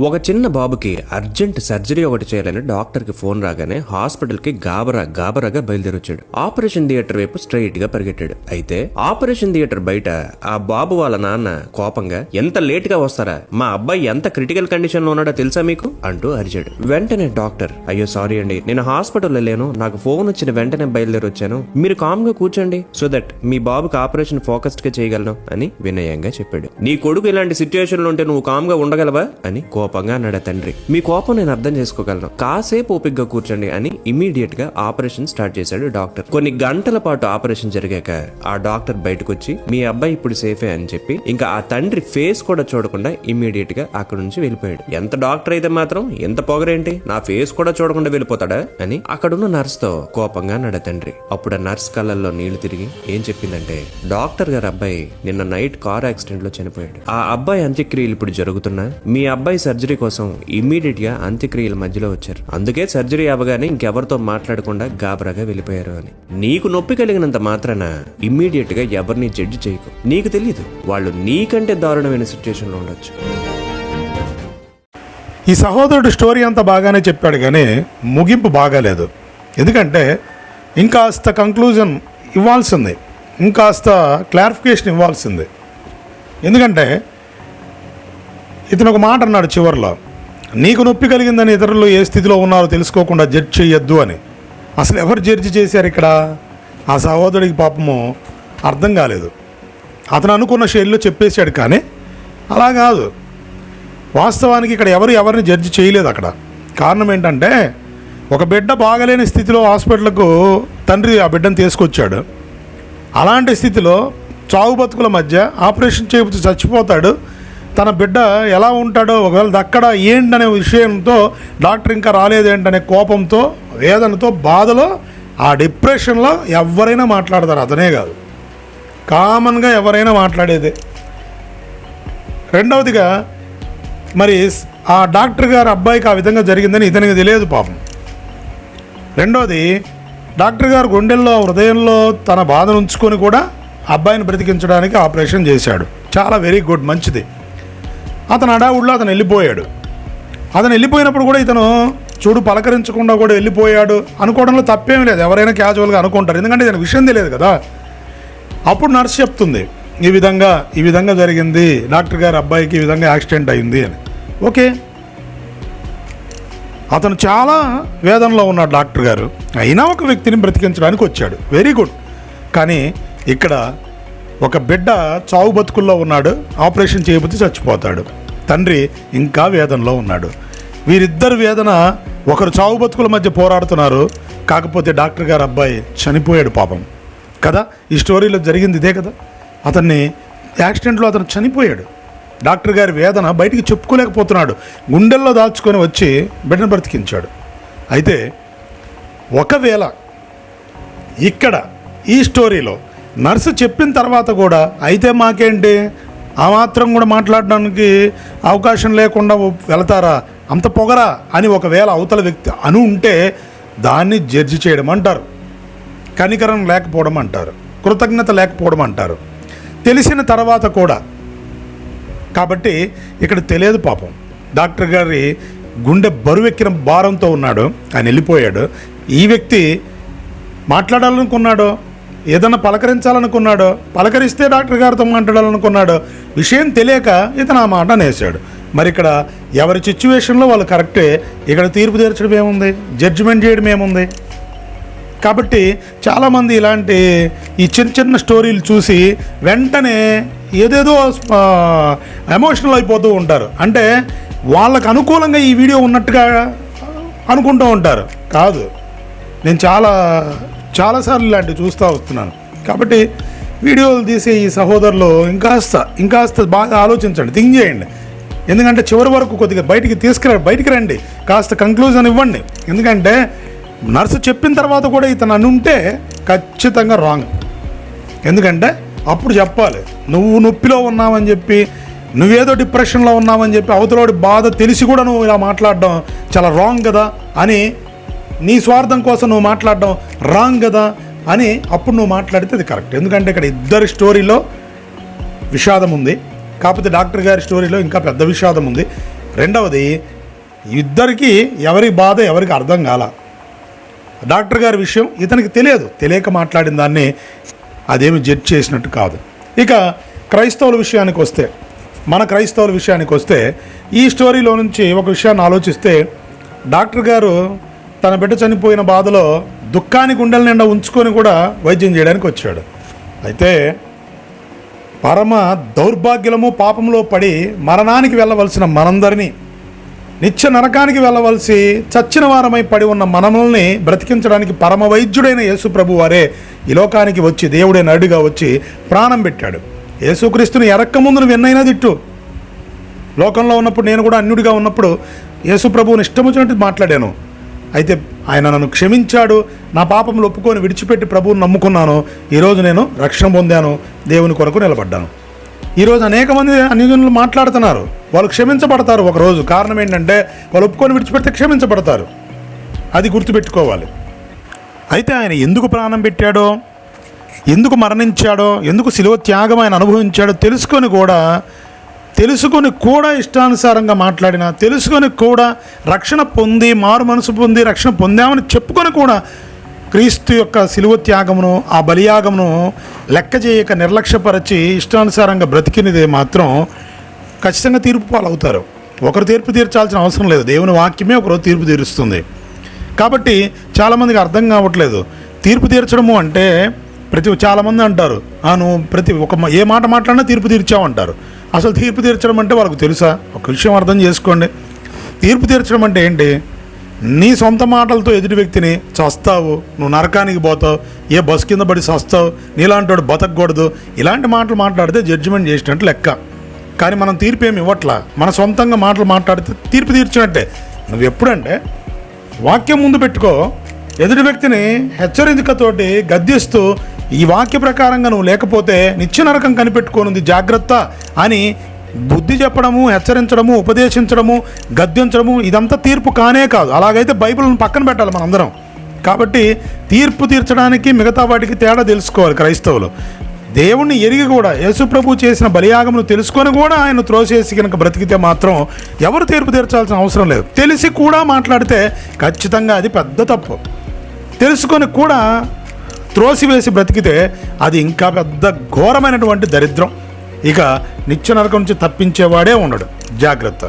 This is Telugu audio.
ఒక చిన్న బాబుకి అర్జెంట్ సర్జరీ ఒకటి చేయాలని డాక్టర్కి ఫోన్ రాగానే హాస్పిటల్కి గాబరా గాబరాగా బయలుదేరొచ్చాడు ఆపరేషన్ థియేటర్ వైపు స్ట్రైట్గా పరిగెట్టాడు. అయితే ఆపరేషన్ థియేటర్ బయట ఆ బాబు వాళ్ళ నాన్న కోపంగా ఎంత లేట్గా వస్తారా? మా అబ్బాయి ఎంత క్రిటికల్ కండిషన్లో ఉన్నాడో తెలుసా మీకు? అంటూ అరిచాడు. వెంటనే డాక్టర్ అయ్యో సారీ అండి. నేను హాస్పిటల్లో లేను. నాకు ఫోన్ వచ్చిన వెంటనే బయలుదేరొచ్చాను మీరు కామ్గా కూర్చోండి. సో దట్ మీ బాబుకి ఆపరేషన్ ఫోకస్డ్గా చేయగలను. అని వినయంగా చెప్పాడు. నీ కొడుకు ఇలాంటి సిచ్యువేషన్లో ఉంటే నువ్వు కామ్గా ఉండగలవా? అని కోపంగా అన్నాడు తండ్రి. మీ కోపం నేను అర్థం చేసుకోగలను. కాసేపు ఓపిగ్గా కూర్చోండి అని ఇమీడియట్గా ఆపరేషన్ స్టార్ట్ చేశాడు డాక్టర్. కొన్ని గంటల పాటు ఆపరేషన్ జరిగాక ఆ డాక్టర్ బయటకు వచ్చి మీ అబ్బాయి ఇప్పుడు సేఫే అని చెప్పి ఇంకా ఆ తండ్రి ఫేస్ కూడా చూడకుండా ఇమీడియట్గా అక్కడ నుంచి వెళ్ళిపోయాడు. ఎంత డాక్టర్ అయితే మాత్రం ఎంత పొగరేంటి? నా ఫేస్ కూడా చూడకుండా వెళ్ళిపోతాడా? అని అక్కడున్న నర్స్తో కోపంగా అన్నాడు తండ్రి. అప్పుడు ఆ నర్స్ కళ్ళల్లో నీళ్ళు తిరిగి ఏం చెప్పిందంటే డాక్టర్ గారు అబ్బాయి నిన్న నైట్ కార్ యాక్సిడెంట్లో చనిపోయాడు. ఆ అబ్బాయి అంత్యక్రియలు ఇప్పుడు జరుగుతున్నా? మీ అబ్బాయి సర్జరీ సర్జరీ కోసం ఇమ్మీడియట్గా అంత్యక్రియల మధ్యలో వచ్చారు. అందుకే సర్జరీ అవ్వగానే ఇంకెవరితో మాట్లాడకుండా గాబరాగా వెళ్ళిపోయారు అని. నీకు నొప్పి కలిగినంత మాత్రాన ఇమ్మీడియట్గా ఎవరిని జడ్జి చేయకు. నీకు తెలియదు వాళ్ళు నీకంటే దారుణమైన సిచ్యుయేషన్లో ఉండొచ్చు. ఈ సహోదరుడు స్టోరీ అంతా బాగానే చెప్పాడు కానీ ముగింపు బాగాలేదు. ఎందుకంటే ఇంకాస్త కంక్లూజన్ ఇవ్వాల్సింది. ఇంకాస్త క్లారిఫికేషన్ ఇవ్వాల్సింది. ఎందుకంటే ఇతను ఒక మాట అన్నాడు చివరిలో నీకు నొప్పి కలిగిందని ఇతరులు ఏ స్థితిలో ఉన్నారో తెలుసుకోకుండా జడ్జ్ చేయొద్దు అని. అసలు ఎవరు జడ్జి చేశారు ఇక్కడ? ఆ సహోదరుడికి పాపము అర్థం కాలేదు. అతను అనుకున్న శైలిలో చెప్పేశాడు కానీ అలా కాదు. వాస్తవానికి ఇక్కడ ఎవరు ఎవరిని జడ్జి చేయలేదు అక్కడ. కారణం ఏంటంటే ఒక బిడ్డ బాగలేని స్థితిలో హాస్పిటల్కు తండ్రి ఆ బిడ్డను తీసుకొచ్చాడు. అలాంటి స్థితిలో చావు బతుకుల మధ్య ఆపరేషన్ చేయబోతూ చచ్చిపోతాడు. తన బిడ్డ ఎలా ఉంటాడో ఒకవేళ అక్కడ ఏంటనే విషయంతో డాక్టర్ ఇంకా రాలేదేంటనే కోపంతో వేదనతో బాధలో ఆ డిప్రెషన్లో ఎవరైనా మాట్లాడతారు. అతనే కాదు. కామన్గా ఎవరైనా మాట్లాడేదే. రెండవదిగా మరి ఆ డాక్టర్ గారు అబ్బాయికి ఆ విధంగా జరిగిందని ఇతనికి తెలియదు పాపం. రెండోది డాక్టర్ గారు గుండెల్లో హృదయంలో తన బాధను ఉంచుకొని కూడా అబ్బాయిని బ్రతికించడానికి ఆపరేషన్ చేశాడు. చాలా వెరీ గుడ్ మంచిది. అతను అడావుడిలో అతను వెళ్ళిపోయాడు. అతను వెళ్ళిపోయినప్పుడు కూడా ఇతను చూడు పలకరించకుండా కూడా వెళ్ళిపోయాడు అనుకోవడంలో తప్పేం లేదు. ఎవరైనా క్యాజువల్గా అనుకుంటారు. ఎందుకంటే ఇతను విషయం తెలియదు కదా. అప్పుడు నర్స్ చెప్తుంది ఈ విధంగా ఈ విధంగా జరిగింది. డాక్టర్ గారు అబ్బాయికి ఈ విధంగా యాక్సిడెంట్ అయింది అని. ఓకే. అతను చాలా వేదనలో ఉన్నాడు డాక్టర్ గారు. అయినా ఒక వ్యక్తిని బ్రతికించడానికి వచ్చాడు. Very good. కానీ ఇక్కడ ఒక బిడ్డ చావు బతుకుల్లో ఉన్నాడు ఆపరేషన్ చేయబోతే చచ్చిపోతాడు. తండ్రి ఇంకా వేదనలో ఉన్నాడు. వీరిద్దరు వేదన ఒకరు చావు బతుకుల మధ్య పోరాడుతున్నారు కాకపోతే డాక్టర్ గారు అబ్బాయి చనిపోయాడు పాపం. కదా? ఈ స్టోరీలో జరిగింది ఇదే కదా? అతన్ని యాక్సిడెంట్లో అతను చనిపోయాడు. డాక్టర్ గారి వేదన బయటికి చెప్పుకోలేకపోతున్నాడు. గుండెల్లో దాచుకొని వచ్చి బిడ్డను బ్రతికించాడు. అయితే ఒకవేళ ఇక్కడ ఈ స్టోరీలో నర్సు చెప్పిన తర్వాత కూడా అయితే మాకేంటి? ఆ మాత్రం కూడా మాట్లాడడానికి అవకాశం లేకుండా వెళతారా? అంత పొగరా అని ఒకవేళ అవతల వ్యక్తి అను ఉంటే దాన్ని జడ్జి చేయడం అంటారు కనికరం లేకపోవడం అంటారు కృతజ్ఞత లేకపోవడం అంటారు తెలిసిన తర్వాత కూడా కాబట్టి ఇక్కడ తెలియదు పాపం. డాక్టర్ గారి గుండె బరువెక్కిన భారంతో ఉన్నాడు. ఆయన వెళ్ళిపోయాడు. ఈ వ్యక్తి మాట్లాడాలనుకున్నాడు. ఏదన్నా పలకరించాలనుకున్నాడో పలకరిస్తే డాక్టర్ గారితో మాట్లాడాలనుకున్నాడో విషయం తెలియక ఇతను ఆ మాట అనేసాడు మరి ఇక్కడ ఎవరి సిచ్యువేషన్లో వాళ్ళు కరెక్టే ఇక్కడ తీర్పు తీర్చడం ఏముంది? జడ్జిమెంట్ చేయడం ఏముంది? కాబట్టి చాలామంది ఇలాంటి ఈ చిన్న చిన్న స్టోరీలు చూసి వెంటనే ఏదేదో ఎమోషనల్ అయిపోతూ ఉంటారు. అంటే వాళ్ళకు అనుకూలంగా ఈ వీడియో ఉన్నట్టుగా అనుకుంటూ ఉంటారు. కాదు. నేను చాలా చాలాసార్లు ఇలాంటివి చూస్తూ వస్తున్నాను. కాబట్టి వీడియోలు తీసే ఈ సహోదరులు ఇంకాస్త ఇంకాస్త బాగా ఆలోచించండి థింక్ చేయండి. ఎందుకంటే చివరి వరకు కొద్దిగా బయటికి తీసుకురా బయటికి రండి. కాస్త కంక్లూజన్ ఇవ్వండి. ఎందుకంటే నర్సు చెప్పిన తర్వాత కూడా ఇతను అని ఉంటే ఖచ్చితంగా రాంగ్ ఎందుకంటే అప్పుడు చెప్పాలి నువ్వు నొప్పిలో ఉన్నావని చెప్పి నువ్వేదో డిప్రెషన్లో ఉన్నావని చెప్పి అవతలోడి బాధ తెలిసి కూడా నువ్వు ఇలా మాట్లాడడం చాలా రాంగ్ కదా అని నీ స్వార్థం కోసం నువ్వు మాట్లాడడం రాంగ్ కదా అని అప్పుడు నువ్వు మాట్లాడితే అది కరెక్ట్. ఎందుకంటే ఇక్కడ ఇద్దరి స్టోరీలో విషాదం ఉంది. కాకపోతే డాక్టర్ గారి స్టోరీలో ఇంకా పెద్ద విషాదం ఉంది. రెండవది ఇద్దరికి ఎవరి బాధ ఎవరికి అర్థం కాల. డాక్టర్ గారి విషయం ఇతనికి తెలియదు. తెలియక మాట్లాడిన దాన్ని అదేమి జడ్జ్ చేసినట్టు కాదు. ఇక క్రైస్తవుల విషయానికి వస్తే మన క్రైస్తవుల విషయానికి వస్తే ఈ స్టోరీలో నుంచి ఒక విషయాన్ని ఆలోచిస్తే డాక్టర్ గారు తన బిడ్డ చనిపోయిన బాధలో దుఃఖాన్ని గుండెల నిండా ఉంచుకొని కూడా వైద్యం చేయడానికి వచ్చాడు. అయితే పరమ దౌర్భాగ్యము పాపంలో పడి మరణానికి వెళ్ళవలసిన మనందరినీ నిత్య నరకానికి వెళ్ళవలసి చచ్చిన వారమై పడి ఉన్న మనముల్ని బ్రతికించడానికి పరమ వైద్యుడైన యేసుప్రభు వారే ఈ లోకానికి వచ్చి దేవుడే నడుగా వచ్చి ప్రాణం పెట్టాడు. యేసుక్రీస్తుని ఎరక్క ముందు నువ్వు ఎన్నైనా తిట్టు. లోకంలో ఉన్నప్పుడు నేను కూడా అన్యుడిగా ఉన్నప్పుడు యేసుప్రభువుని ఇష్టం వచ్చినట్టు మాట్లాడాను. అయితే ఆయన నన్ను క్షమించాడు నా పాపములు ఒప్పుకొని విడిచిపెట్టి ప్రభువుని నమ్ముకున్నాను. ఈరోజు నేను రక్షణ పొందాను దేవుని కొరకు నిలబడ్డాను. ఈరోజు అనేక మంది అన్యజనులు మాట్లాడుతున్నారు. వాళ్ళు క్షమించబడతారు ఒకరోజు కారణం ఏంటంటే వాళ్ళు ఒప్పుకొని విడిచిపెడితే క్షమించబడతారు. అది గుర్తుపెట్టుకోవాలి. అయితే ఆయన ఎందుకు ప్రాణం పెట్టాడో ఎందుకు మరణించాడో ఎందుకు శిలువ త్యాగం ఆయన అనుభవించాడో తెలుసుకొని కూడా తెలుసుకొని కూడా ఇష్టానుసారంగా మాట్లాడిన తెలుసుకొని కూడా రక్షణ పొంది మారు మనసు పొంది రక్షణ పొందామని చెప్పుకొని కూడా క్రీస్తు యొక్క శిలువ త్యాగమును ఆ బలియాగమును లెక్క చేయక నిర్లక్ష్యపరచి ఇష్టానుసారంగా బ్రతికినదే మాత్రం ఖచ్చితంగా తీర్పు పాలవుతారు. ఒకరు తీర్పు తీర్చాల్సిన అవసరం లేదు. దేవుని వాక్యమే ఒకరు తీర్పు తీరుస్తుంది. కాబట్టి చాలామందికి అర్థం కావట్లేదు. తీర్పు తీర్చడము అంటే ప్రతి చాలామంది అంటారు. నువ్వు ప్రతి ఒక ఏ మాట మాట్లాడినా తీర్పు తీర్చావు అంటారు. అసలు తీర్పు తీర్చడం అంటే వాళ్ళకు తెలుసా? ఒక విషయం అర్థం చేసుకోండి. తీర్పు తీర్చడం అంటే ఏంటి? నీ సొంత మాటలతో ఎదుటి వ్యక్తిని చస్తావు నువ్వు నరకానికి పోతావు ఏ బస్ కింద పడి చస్తావు నీలాంటి వాడు బతకూడదు ఇలాంటి మాటలు మాట్లాడితే జడ్జిమెంట్ చేసినట్టు లెక్క. కానీ మనం తీర్పు ఏమి ఇవ్వట్లా? మన సొంతంగా మాటలు మాట్లాడితే తీర్పు తీర్చినట్టే. నువ్వు ఎప్పుడంటే వాక్యం ముందు పెట్టుకో ఎదుటి వ్యక్తిని హెచ్చరికతోటి గద్దిస్తూ ఈ వాక్య ప్రకారంగా నువ్వు లేకపోతే నిత్య నరకం కనిపెట్టుకోనుంది జాగ్రత్త అని బుద్ధి చెప్పడము హెచ్చరించడము ఉపదేశించడము గద్దించడము ఇదంతా తీర్పు కానే కాదు. అలాగైతే బైబిల్ని పక్కన పెట్టాలి మనందరం. కాబట్టి తీర్పు తీర్చడానికి మిగతా వాటికి తేడా తెలుసుకోవాలి క్రైస్తవులు. దేవుణ్ణి ఎరిగి కూడా యేసుప్రభు చేసిన బలియాగమును తెలుసుకొని కూడా ఆయన త్రోసేసి కనుక బ్రతికితే మాత్రం ఎవరు తీర్పు తీర్చాల్సిన అవసరం లేదు. తెలిసి కూడా మాట్లాడితే ఖచ్చితంగా అది పెద్ద తప్పు. తెలుసుకొని కూడా త్రోసివేసి బ్రతికితే అది ఇంకా పెద్ద ఘోరమైనటువంటి దరిద్రం. ఇక నిత్య నరకం నుంచి తప్పించేవాడే ఉండడు జాగ్రత్త.